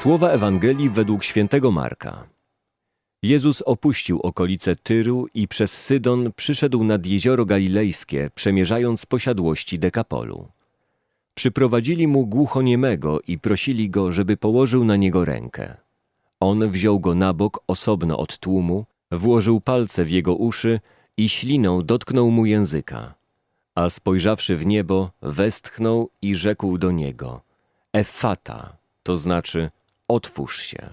Słowa Ewangelii według świętego Marka. Jezus opuścił okolice Tyru i przez Sydon przyszedł nad jezioro galilejskie, przemierzając posiadłości Dekapolu. Przyprowadzili mu głuchoniemego i prosili go, żeby położył na niego rękę. On wziął go na bok osobno od tłumu, włożył palce w jego uszy i śliną dotknął mu języka. A spojrzawszy w niebo, westchnął i rzekł do niego: Efata, to znaczy otwórz się.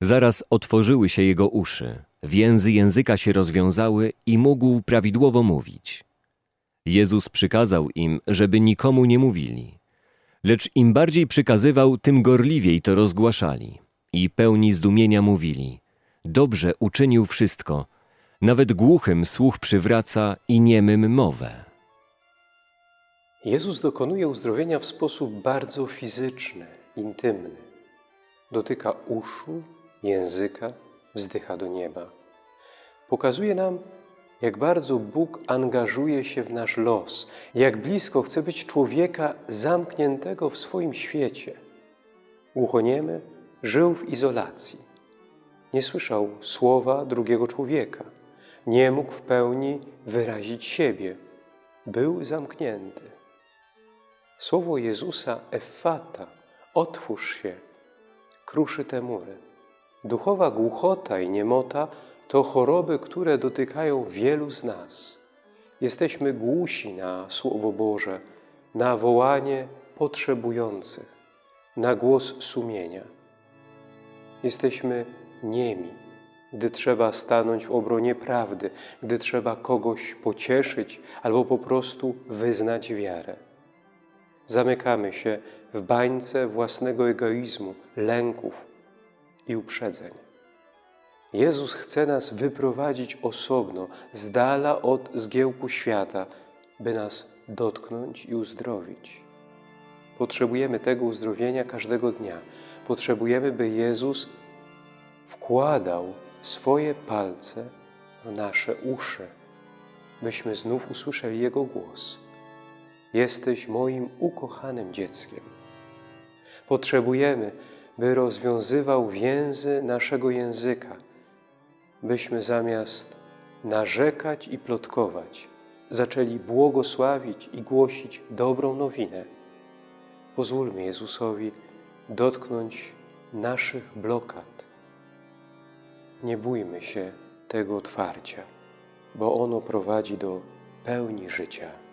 Zaraz otworzyły się jego uszy, więzy języka się rozwiązały i mógł prawidłowo mówić. Jezus przykazał im, żeby nikomu nie mówili. Lecz im bardziej przykazywał, tym gorliwiej to rozgłaszali. I pełni zdumienia mówili: Dobrze uczynił wszystko, nawet głuchym słuch przywraca i niemym mowę. Jezus dokonuje uzdrowienia w sposób bardzo fizyczny, intymny. Dotyka uszu, języka, wzdycha do nieba. Pokazuje nam, jak bardzo Bóg angażuje się w nasz los, jak blisko chce być człowieka zamkniętego w swoim świecie. Głuchoniemy żył w izolacji. Nie słyszał słowa drugiego człowieka. Nie mógł w pełni wyrazić siebie. Był zamknięty. Słowo Jezusa Effata, otwórz się, kruszy te mury. Duchowa głuchota i niemota to choroby, które dotykają wielu z nas. Jesteśmy głusi na Słowo Boże, na wołanie potrzebujących, na głos sumienia. Jesteśmy niemi, gdy trzeba stanąć w obronie prawdy, gdy trzeba kogoś pocieszyć albo po prostu wyznać wiarę. Zamykamy się w bańce własnego egoizmu, lęków i uprzedzeń. Jezus chce nas wyprowadzić osobno, z dala od zgiełku świata, by nas dotknąć i uzdrowić. Potrzebujemy tego uzdrowienia każdego dnia. Potrzebujemy, by Jezus wkładał swoje palce w nasze uszy, byśmy znów usłyszeli Jego głos. Jesteś moim ukochanym dzieckiem. Potrzebujemy, by rozwiązywał więzy naszego języka, byśmy zamiast narzekać i plotkować, zaczęli błogosławić i głosić dobrą nowinę. Pozwólmy Jezusowi dotknąć naszych blokad. Nie bójmy się tego otwarcia, bo ono prowadzi do pełni życia.